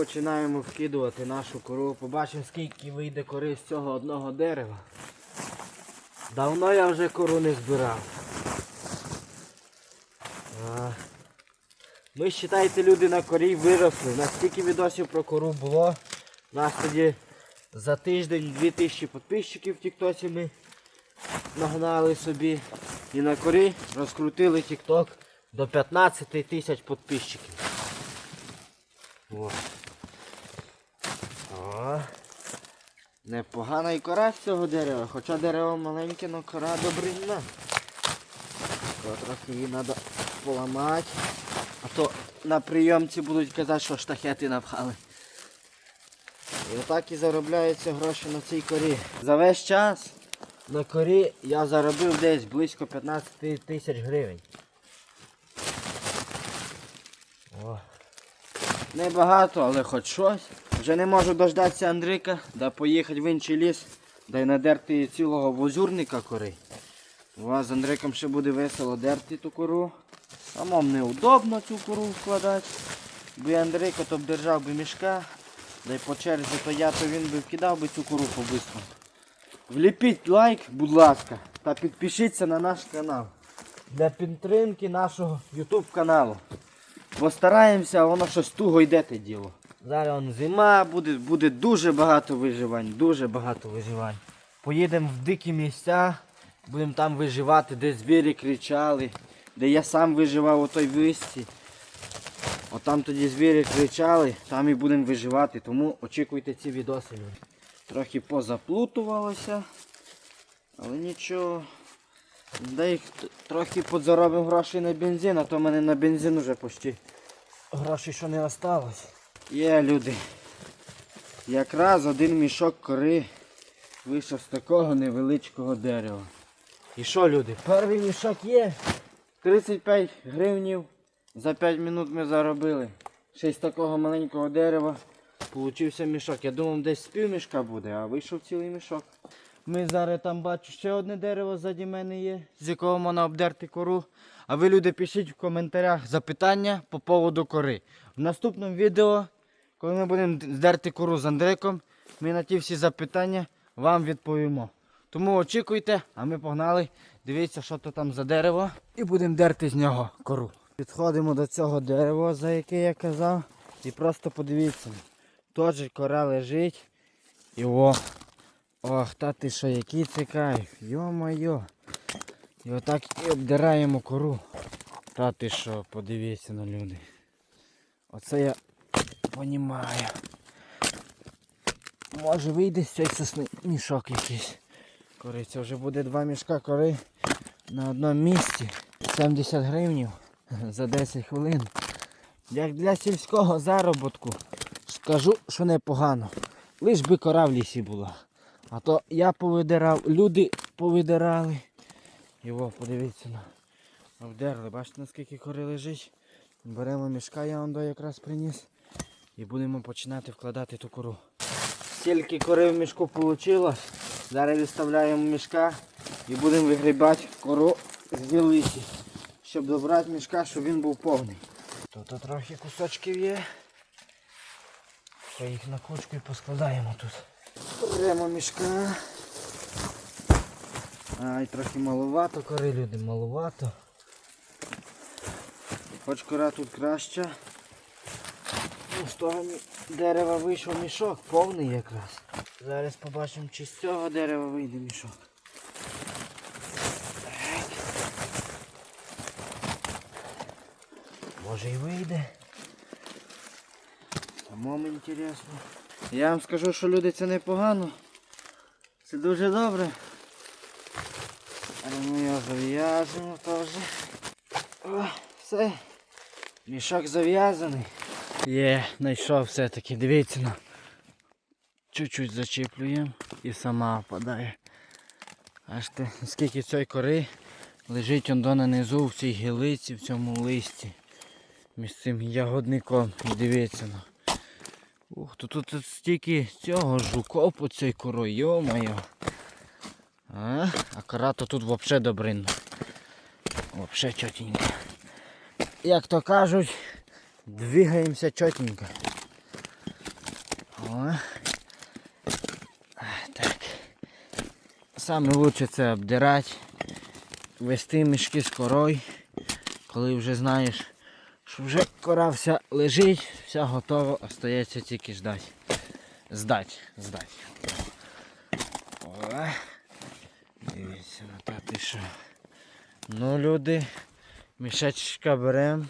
починаємо вкидувати нашу кору. Побачимо, скільки вийде кори з цього одного дерева. Давно я вже кору не збирав. Ми, вважайте, люди на корі виросли. У нас стільки відосів про кору було. У нас тоді за тиждень 2000 підписчиків в Тіктоці ми нагнали собі. І на корі розкрутили Тікток до 15 тисяч підписчиків. О. Непогана і кора з цього дерева, хоча дерево маленьке, але кора добринна. Трохи її треба поламати. А то на прийомці будуть казати, що штахети напхали. І отак і заробляються гроші на цій корі. За весь час на корі я заробив десь близько 15 тисяч гривень. О. Небагато, але хоч щось. Вже не можу дождатися Андрика, да поїхати в інший ліс, да й надерти цілого возюрника кори. У вас з Андриком ще буде весело дерти ту кору. Самому неудобно цю кору вкладати. Я Андрика то б держав би мішка, да й по черзі то я, то він би вкидав би цю кору по-бистрому. Вліпіть лайк, будь ласка, та підпишіться на наш канал. Для підтримки нашого YouTube каналу. Постараємося, воно щось туго йде те діло. Зараз он зима, буде, буде дуже багато виживань, дуже багато виживань. Поїдемо в дикі місця, будемо там виживати, де звірі кричали, де я сам виживав у той висці. От там тоді звірі кричали, там і будемо виживати, тому очікуйте ці відоси. Трохи позаплутувалося, але нічого. Т- трохи подзаробимо грошей на бензин, а то в мене на бензин вже почти грошей що не осталось. Є люди. Якраз один мішок кори вийшов з такого невеличкого дерева. І що, люди? Перший мішок є. 35 гривнів. За 5 минут ми заробили. Ще з такого маленького дерева. Получився мішок. Я думав, десь пів мішка буде, а вийшов цілий мішок. Ми зараз там бачу ще одне дерево ззаді мене є, з якого можна обдерти кору. А ви, люди, пишіть в коментарях запитання по поводу кори. В наступному відео, коли ми будемо здерти кору з Андриком, ми на ті всі запитання вам відповімо. Тому очікуйте, а ми погнали. Дивіться, що то там за дерево, і будемо дерти з нього кору. Підходимо до цього дерева, за яке я казав, і просто подивіться. Теж кора лежить. І о, Ох, та ти що, який це кайф, йо-майо. І отак і обдираємо кору. Та ти що, подивіться на люди. Оце я понімаю. Може вийде з цієї сосни мішок якийсь. Кори, це вже буде два мішка кори на одному місці. 70 гривнів за 10 хвилин. Як для сільського заробітку, скажу, що непогано. Лиш би кора в лісі була. А то я повидирав, люди повидирали. Його, подивіться на. Обдерли. Бачите наскільки кори лежить. Беремо мішка, я вам до якраз приніс. І будемо починати вкладати ту кору. Стільки кори в мішку вийшло. Зараз відставляємо мішка і будемо вигрібати кору з вілиці. Щоб добрати мішка, щоб він був повний. Тут трохи кусочків є. Ще їх на кучку і поскладаємо тут. Беремо мішка. Ай, трохи маловато кори, люди, маловато. Хоч кора тут краща. З того дерева вийшов мішок, повний якраз. Зараз побачимо, чи з цього дерева вийде мішок. Може і вийде. Самому інтересно. Я вам скажу, що люди це непогано. Це дуже добре. Але ми його зав'яжемо теж. Все. Мішок зав'язаний. Є, знайшов все-таки, дивіться на. Чуть-чуть зачіплюємо і сама впадає. Аж те, скільки цієї кори лежить он до нанизу в цій гілиці, в цьому листі. Між цим ягодником. Дивіться на. Ух, то тут, тут стільки цього жуков по цій корою, йо-моє. А, а кора то тут взагалі добринно. Взагалі чотенько. Як то кажуть, двигаємося чотенько. О. Так. Саме лучше це обдирати, вести мішки з корою, коли вже знаєш, що вже кора вся лежить, вся готова, остається тільки ждати. Здати, здати. О, дивіться, ну та що. Ну, люди, мішечка беремо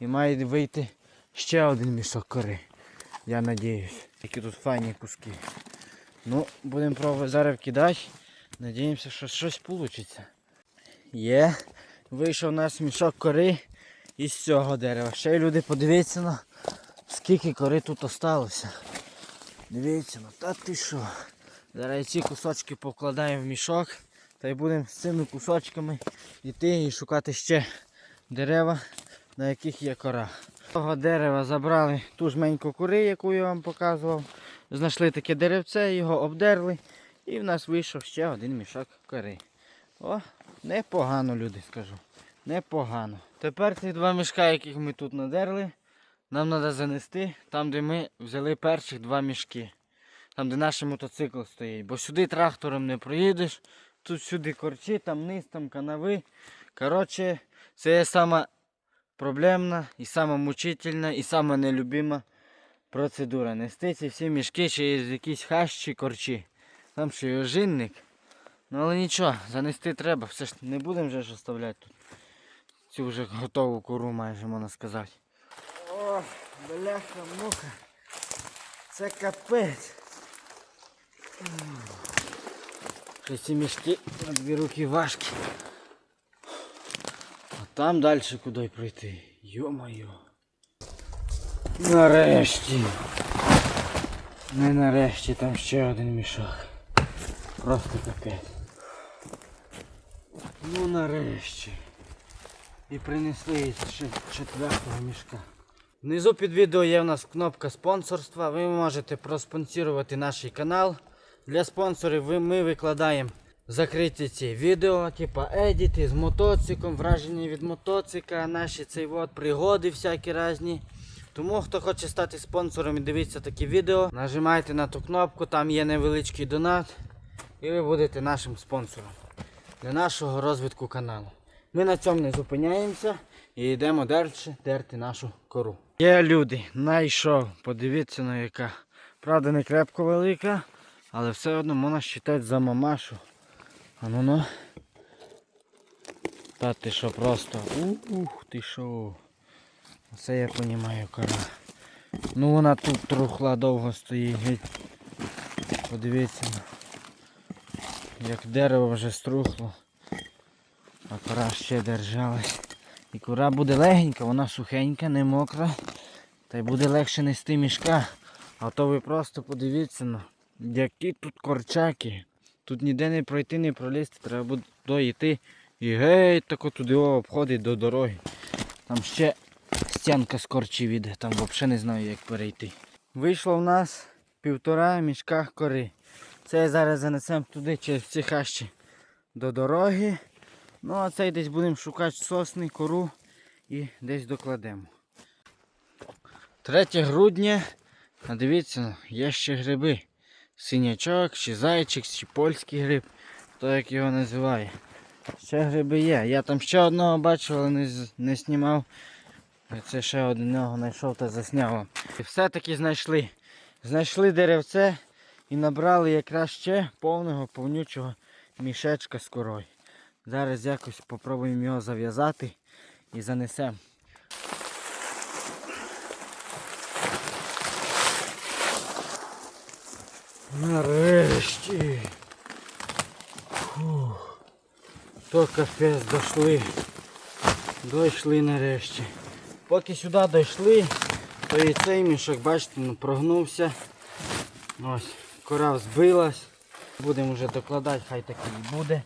і має вийти ще один мішок кори. Я надіюсь. Які тут файні куски. Ну, будемо пробувати зараз вкидати. Надіємося, що щось вийде. Є. Вийшов у нас мішок кори із цього дерева. Ще й люди подивіться на скільки кори тут осталося. Дивіться, ну та ти що. Зараз ці кусочки покладаємо в мішок. Та й будемо з цими кусочками йти і шукати ще дерева, на яких є кора. Того дерева забрали ту жменьку кори, яку я вам показував. Знайшли таке деревце, його обдерли. І в нас вийшов ще один мішок кори. О, непогано, люди, скажу. Непогано. Тепер ці два мішка, яких ми тут надерли, нам треба занести там, де ми взяли перших два мішки. Там, де наш мотоцикл стоїть. Бо сюди трактором не проїдеш. Тут сюди корчі, там низ, там канави. Коротше, це сама проблемна і сама мучительна, і сама нелюбима процедура. Нести ці всі мішки через якісь хащі корчі. Там ще й ожинник. Ну але нічого, занести треба, все ж не будемо вже ж оставляти тут. Цю вже готову кору майже можна сказати. О, бляха, муха. Це капець. Ці мішки на дві руки важкі. Там далі куди пройти? Йо-моє. Нарешті. Не нарешті, там ще один мішок. Просто капець. Ну нарешті. І принесли ще четвертого мішка. Внизу під відео є в нас кнопка спонсорства. Ви можете проспонсорувати наш канал. Для спонсорів ми викладаємо закриті ці відео, типа едіти з мотоциклом, враження від мотоцикла, наші цей от, пригоди всякі різні. Тому хто хоче стати спонсором і дивитися такі відео, нажимайте на ту кнопку, там є невеличкий донат. І ви будете нашим спонсором для нашого розвитку каналу. Ми на цьому не зупиняємося і йдемо далі дерти нашу кору. Є люди, знайшов, подивіться на яка. Правда не крепко велика, але все одно можна вважати за мамашу. А ну ну. Та ти що просто. Ух ти що. Це я розумію кора. Ну вона тут трухла довго стоїть. геть. Подивіться. Як дерево вже струхло. А кора ще держалась. І кора буде легенька, вона сухенька, не мокра. Та й буде легше нести мішка. А то ви просто подивіться на які тут корчаки. Тут ніде не пройти, не пролізти, треба буде доїти. І геть тако туди обходить до дороги. Там ще стінка з корчів іде, там взагалі не знаю як перейти. Вийшло в нас півтора мішка кори. Це зараз занесемо туди через ці хащі до дороги. Ну а цей десь будемо шукати сосни, кору і десь докладемо. 3 грудня, а дивіться, є ще гриби. Синячок, чи зайчик, чи польський гриб, хто як його називає. Ще гриби є. Я там ще одного бачив, але не, не знімав. Це ще одного знайшов та засняв. І все-таки знайшли. Знайшли деревце і набрали якраз ще повного повнючого мішечка з корою. Зараз якось спробуємо його зав'язати і занесемо. Нарешті. Фух. То капець дійшли. Дійшли нарешті. Поки сюди дійшли, то і цей мішок, бачите, ну, прогнувся. Ось, кора збилась. Будемо вже докладати, хай так і буде.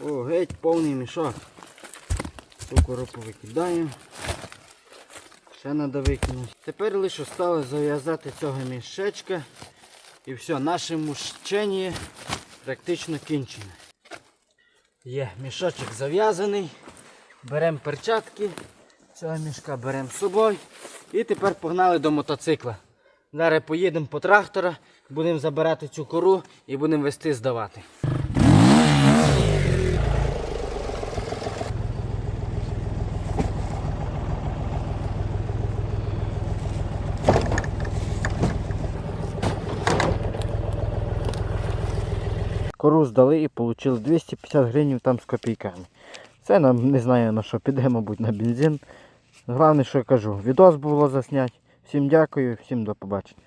О, геть повний мішок. Цю коропу викидаємо. Ще треба викинути. Тепер лише осталось зав'язати цього мішечка. І все, наше мушчення практично кінчене. Є, мішочок зав'язаний. Беремо перчатки. Цього мішка беремо з собою. І тепер погнали до мотоцикла. Зараз поїдемо по трактора, будемо забирати цю кору і будемо вести здавати. Кору здали і отримали 250 гривень там з копійками. Це нам не знаю на що піде, мабуть, на бензин. Головне, що я кажу, відос було засняти. Всім дякую, всім до побачення.